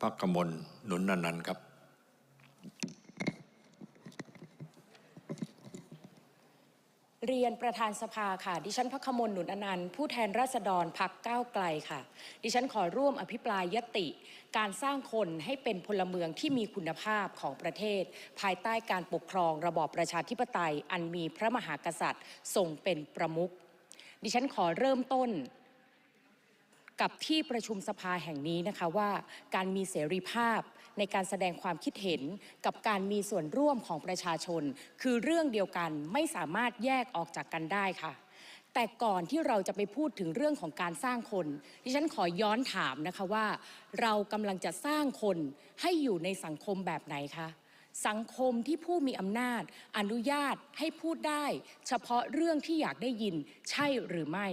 พักกมลหนุนนันท์ครับ เรียนประธานสภาค่ะ ดิฉันพักขมลหนุนอนันต์ผู้แทนราษฎรพักก้าวไกลค่ะ ดิฉันขอร่วมอภิปรายยติ การสร้างคนให้เป็นพลเมืองที่มีคุณภาพของประเทศ ภายใต้การปกครองระบอบประชาธิปไตย อันมีพระมหากษัตริย์ทรงเป็นประมุขดิฉันขอเริ่มต้น กับที่ประชุมสภาแห่งนี้นะคะว่า การมีเสรีภาพในการแสดงความคิดเห็นกับการมีส่วนร่วมของประชาชน คือเรื่องเดียวกันไม่สามารถแยกออกจากกันได้ค่ะ แต่ก่อนที่เราจะไปพูดถึงเรื่องของการสร้างคนดิฉันขอย้อนถามนะคะว่า เรากำลังจะสร้างคนให้อยู่ในสังคมแบบไหนคะสังคมที่ผู้มีอำนาจ อนุญาตให้พูดได้ เฉพาะเรื่องที่อยากได้ยินใช่หรือไม่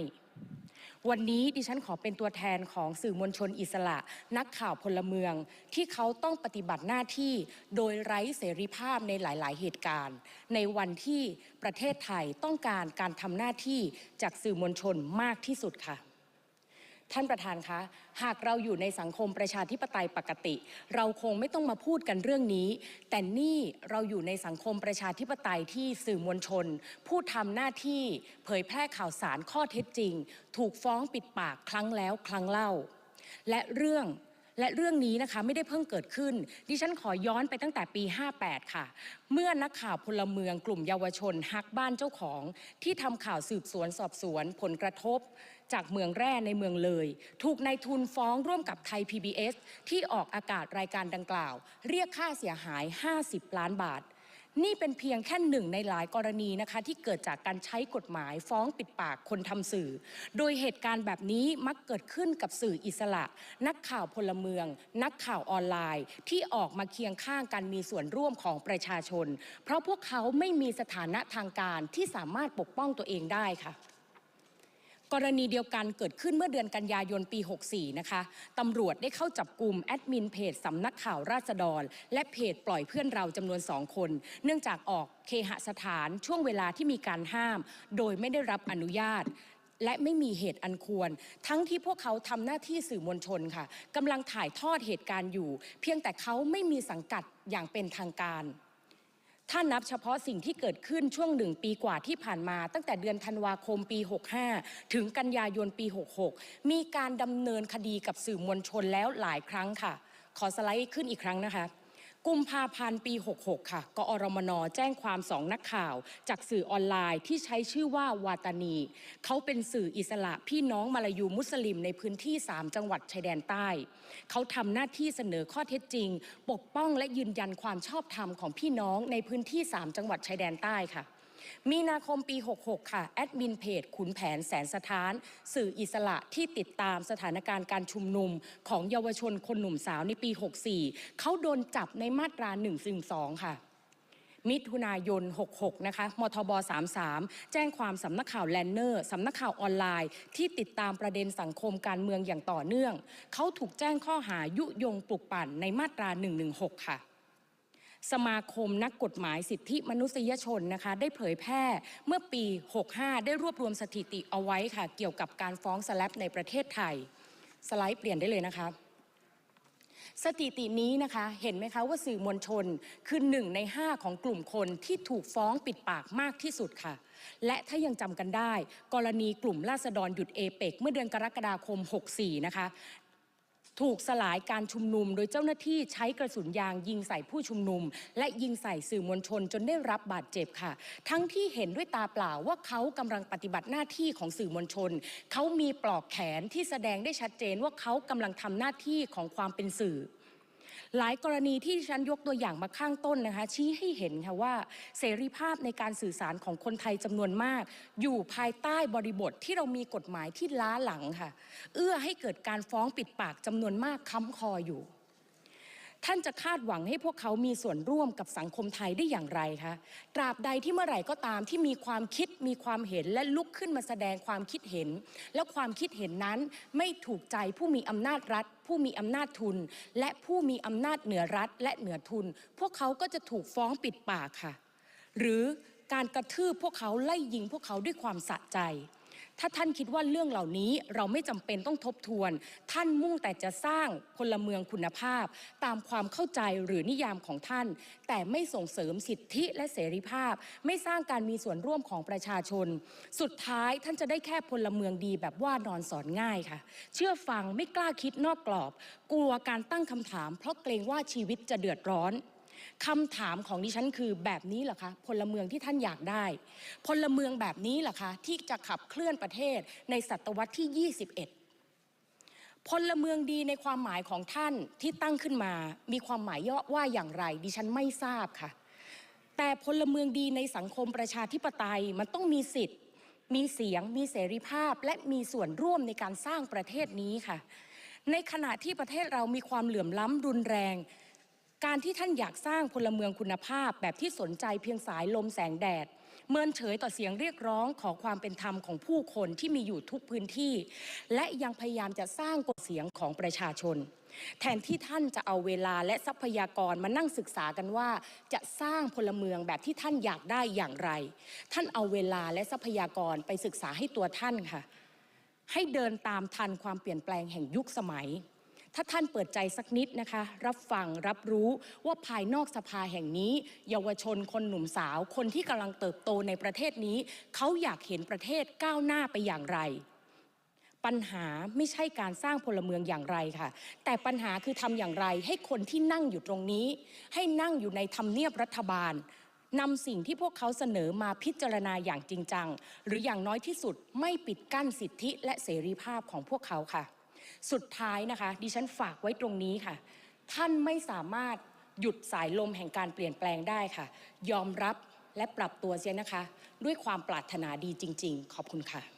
วันนี้ดิฉันขอเป็นตัวแทนของสื่อมวลชนอิสระ นักข่าวพลเมือง ที่เขาต้องปฏิบัติหน้าที่โดยไร้เสรีภาพในหลาย ๆ เหตุการณ์ ในวันที่ประเทศไทยต้องการการทำหน้าที่จากสื่อมวลชนมากที่สุดค่ะ ท่านประธานคะ หากเราอยู่ในสังคมประชาธิปไตยปกติ เราคงไม่ต้องมาพูดกันเรื่องนี้ แต่นี่เราอยู่ในสังคมประชาธิปไตยที่สื่อมวลชน ผู้ทำหน้าที่เผยแพร่ข่าวสารข้อเท็จจริง ถูกฟ้องปิดปากครั้งแล้วครั้งเล่า และเรื่องและเรื่องนี้นะคะไม่ได้เพิ่งเกิดขึ้น ดิฉันขอย้อนไปตั้งแต่ปี 58 ค่ะ เมื่อนักข่าวพลเมืองกลุ่มเยาวชนฮักบ้านเจ้าของ ที่ทำข่าวสืบสวนสอบสวนผลกระทบ จากเมืองแร่ในเมืองเลย ถูกนายทุนฟ้องร่วมกับไทย PBS ที่ออกอากาศรายการดังกล่าว เรียกค่าเสียหาย 50 ล้านบาทนี่เป็นเพียงแค่หนึ่งในหลายกรณีนะคะที่เกิดจากการใช้กฎหมายฟ้องปิดปากคนทำสื่อ โดยเหตุการณ์แบบนี้มักเกิดขึ้นกับสื่ออิสระ นักข่าวพลเมือง นักข่าวออนไลน์ ที่ออกมาเคียงข้างการมีส่วนร่วมของประชาชน เพราะพวกเขาไม่มีสถานะทางการที่สามารถปกป้องตัวเองได้ค่ะ กรณีเดียวกันเกิดขึ้นเมื่อเดือนกันยายนปี 64 นะคะตำรวจได้เข้าจับกลุ่มแอดมินเพจสำนักข่าวราษฎร และเพจปล่อยเพื่อนเราจำนวนสองคน เนื่องจากออกเคหสถานช่วงเวลาที่มีการห้าม โดยไม่ได้รับอนุญาตและไม่มีเหตุอันควร ทั้งที่พวกเขาทำหน้าที่สื่อมวลชนค่ะกำลังถ่ายทอดเหตุการณ์อยู่ เพียงแต่เขาไม่มีสังกัดอย่างเป็นทางการ ถ้านับเฉพาะสิ่งที่เกิดขึ้นช่วงหนึ่งปีกว่าที่ผ่านมา ตั้งแต่เดือนธันวาคมปี 65 ถึงกันยายนปี 66 มีการดำเนินคดีกับสื่อมวลชนแล้วหลายครั้งค่ะ ขอสไลด์ขึ้นอีกครั้งนะคะ กุมภาพันธ์ปี 66 ค่ะ กอรมนแจ้งความสองนักข่าว จากสื่อออนไลน์ที่ใช้ชื่อว่าวาตานี เขาเป็นสื่ออิสระพี่น้องมาลายูมุสลิมในพื้นที่ 3 จังหวัดชายแดนใต้ เขาทำหน้าที่เสนอข้อเท็จจริง ปกป้องและยืนยันความชอบธรรมของพี่น้องในพื้นที่ 3 จังหวัดชายแดนใต้ค่ะ มีนาคมปี 66 ค่ะ แอดมินเพจขุนแผนแสนสถาน สื่ออิสระที่ติดตามสถานการณ์การชุมนุม ของเยาวชนคนหนุ่มสาวในปี 64 เขาโดนจับในมาตรา112ค่ะ มิถุนายน 66 นะคะ มทบ 33 แจ้งความสำนักข่าวแลนเนอร์สำนักข่าวออนไลน์ ที่ติดตามประเด็นสังคมการเมืองอย่างต่อเนื่อง เขาถูกแจ้งข้อหายุยงปลุกปั่นในมาตรา 116 ค่ะ สมาคมนักกฎหมายสิทธิมนุษยชนนะคะ ได้เผยแพร่เมื่อปี 65 ได้รวบรวมสถิติเอาไว้ค่ะ เกี่ยวกับการฟ้องสแลปในประเทศไทย สไลด์เปลี่ยนได้เลยนะคะสถิตินี้นะคะเห็นไหมคะว่าสื่อมวลชนคือหนึ่งในห้าของกลุ่มคนที่ถูกฟ้องปิดปากมากที่สุดค่ะ และถ้ายังจำกันได้ กรณีกลุ่มราษฎรหยุดเอเปกเมื่อเดือนกรกฎาคม 64 นะคะ ถูกสลายการชุมนุม โดยเจ้าหน้าที่ใช้กระสุนยางยิงใส่ผู้ชุมนุม และยิงใส่สื่อมวลชนจนได้รับบาดเจ็บค่ะ ทั้งที่เห็นด้วยตาเปล่าว่าเขากำลังปฏิบัติหน้าที่ของสื่อมวลชน เขามีปลอกแขนที่แสดงได้ชัดเจนว่าเขากำลังทำหน้าที่ของความเป็นสื่อ หลายกรณีที่ฉันยกตัวอย่างมาข้างต้นนะคะ ชี้ให้เห็นค่ะว่าเสรีภาพในการสื่อสารของคนไทยจำนวนมาก อยู่ภายใต้บริบทที่เรามีกฎหมายที่ล้าหลังค่ะ เอื้อให้เกิดการฟ้องปิดปากจำนวนมากค้ำคออยู่ ท่านจะคาดหวังให้พวกเขามีส่วนร่วมกับสังคมไทยได้อย่างไรคะ ตราบใดที่เมื่อไหร่ก็ตามที่มีความคิดมีความเห็นและลุกขึ้นมาแสดงความคิดเห็น และความคิดเห็นนั้นไม่ถูกใจผู้มีอำนาจรัฐ ผู้มีอำนาจทุน และผู้มีอำนาจเหนือรัฐและเหนือทุน พวกเขาก็จะถูกฟ้องปิดปากค่ะ หรือการกระทืบพวกเขาไล่ยิงพวกเขาด้วยความสะใจ ถ้าท่านคิดว่าเรื่องเหล่านี้เราไม่จำเป็นต้องทบทวน ท่านมุ่งแต่จะสร้างพลเมืองคุณภาพ ตามความเข้าใจหรือนิยามของท่าน แต่ไม่ส่งเสริมสิทธิและเสรีภาพ ไม่สร้างการมีส่วนร่วมของประชาชน สุดท้ายท่านจะได้แค่พลเมืองดีแบบว่านอนสอนง่ายค่ะ เชื่อฟังไม่กล้าคิดนอกกรอบ กลัวการตั้งคำถาม เพราะเกรงว่าชีวิตจะเดือดร้อน คำถามของดิฉันคือแบบนี้เหรอคะพลเมืองที่ท่านอยากได้ พลเมืองแบบนี้เหรอคะที่จะขับเคลื่อนประเทศในศตวรรษที่ 21 พลเมืองดีในความหมายของท่านที่ตั้งขึ้นมา มีความหมายย่อว่าอย่างไร ดิฉันไม่ทราบค่ะ แต่พลเมืองดีในสังคมประชาธิปไตยมันต้องมีสิทธิ์ มีเสียง มีเสรีภาพ และมีส่วนร่วมในการสร้างประเทศนี้ค่ะในขณะที่ประเทศเรามีความเหลื่อมล้ำรุนแรง การที่ท่านอยากสร้างพลเมืองคุณภาพแบบที่สนใจเพียงสายลมแสงแดด เมินเฉยต่อเสียงเรียกร้องขอความเป็นธรรมของผู้คนที่มีอยู่ทุกพื้นที่ และยังพยายามจะสร้างกฎเสียงของประชาชน แทนที่ท่านจะเอาเวลาและทรัพยากรมานั่งศึกษากันว่า จะสร้างพลเมืองแบบที่ท่านอยากได้อย่างไร ท่านเอาเวลาและทรัพยากรไปศึกษาให้ตัวท่านค่ะ ให้เดินตามทันความเปลี่ยนแปลงแห่งยุคสมัย ถ้าท่านเปิดใจสักนิดนะคะ รับฟังรับรู้ว่าภายนอกสภาแห่งนี้ เยาวชนคนหนุ่มสาว คนที่กำลังเติบโตในประเทศนี้ เขาอยากเห็นประเทศก้าวหน้าไปอย่างไร ปัญหาไม่ใช่การสร้างพลเมืองอย่างไรค่ะ แต่ปัญหาคือทำอย่างไร ให้คนที่นั่งอยู่ตรงนี้ ให้นั่งอยู่ในทำเนียบรัฐบาลนำสิ่งที่พวกเขาเสนอมาพิจารณาอย่างจริงจัง หรืออย่างน้อยที่สุดไม่ปิดกั้นสิทธิและเสรีภาพของพวกเขาค่ะ สุดท้ายนะคะ ดิฉันฝากไว้ตรงนี้ค่ะ ท่านไม่สามารถหยุดสายลมแห่งการเปลี่ยนแปลงได้ค่ะ ยอมรับและปรับตัวเสียนะคะ ด้วยความปรารถนาดีจริง ๆ ขอบคุณค่ะ